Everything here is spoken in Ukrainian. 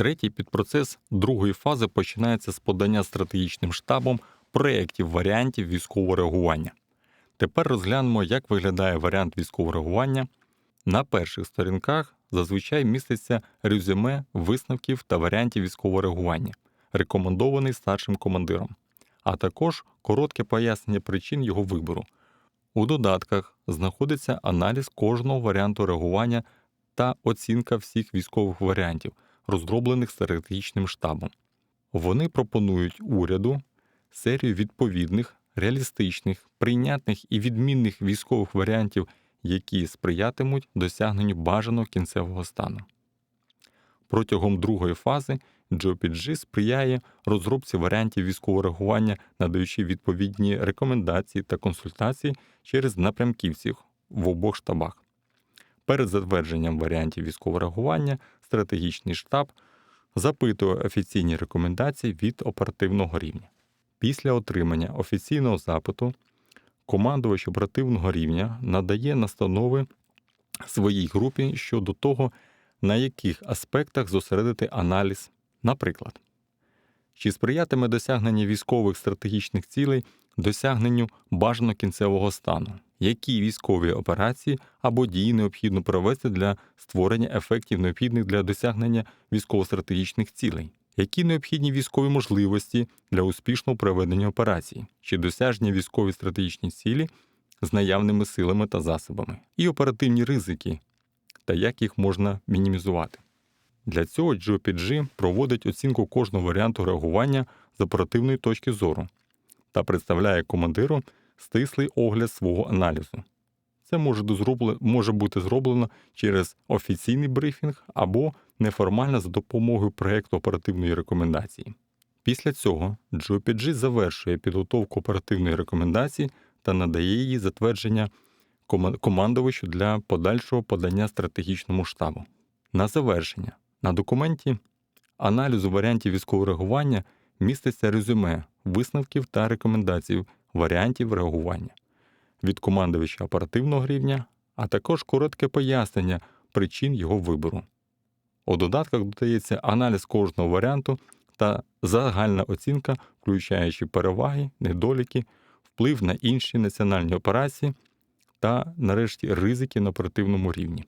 Третій підпроцес другої фази починається з подання стратегічним штабом проєктів варіантів військового реагування. Тепер розглянемо, як виглядає варіант військового реагування. На перших сторінках зазвичай міститься резюме висновків та варіантів військового реагування, рекомендований старшим командиром, а також коротке пояснення причин його вибору. У додатках знаходиться аналіз кожного варіанту реагування та оцінка всіх військових варіантів, розроблених стратегічним штабом. Вони пропонують уряду серію відповідних, реалістичних, прийнятних і відмінних військових варіантів, які сприятимуть досягненню бажаного кінцевого стану. Протягом другої фази GOPG сприяє розробці варіантів військового реагування, надаючи відповідні рекомендації та консультації через напрямківців в обох штабах. Перед затвердженням варіантів військового реагування стратегічний штаб запитує офіційні рекомендації від оперативного рівня. Після отримання офіційного запиту командувач оперативного рівня надає настанови своїй групі щодо того, на яких аспектах зосередити аналіз, наприклад, чи сприятиме досягнення військових стратегічних цілей досягненню бажаного кінцевого стану, які військові операції або дії необхідно провести для створення ефектів, необхідних для досягнення військово-стратегічних цілей, які необхідні військові можливості для успішного проведення операцій, чи досягнення військові стратегічні цілі з наявними силами та засобами, і оперативні ризики, та як їх можна мінімізувати. Для цього GOPG проводить оцінку кожного варіанту реагування з оперативної точки зору та представляє командиру стислий огляд свого аналізу. Це може, може бути зроблено через офіційний брифінг або неформально за допомогою проєкту оперативної рекомендації. Після цього GOPG завершує підготовку оперативної рекомендації та надає її затвердження кома- командувачу для подальшого подання стратегічному штабу. На завершення на документі аналізу варіантів військового реагування міститься резюме висновків та рекомендацій варіантів реагування від командувача оперативного рівня, а також коротке пояснення причин його вибору. У додатках додається аналіз кожного варіанту та загальна оцінка, включаючи переваги, недоліки, вплив на інші національні операції та, нарешті, ризики на оперативному рівні.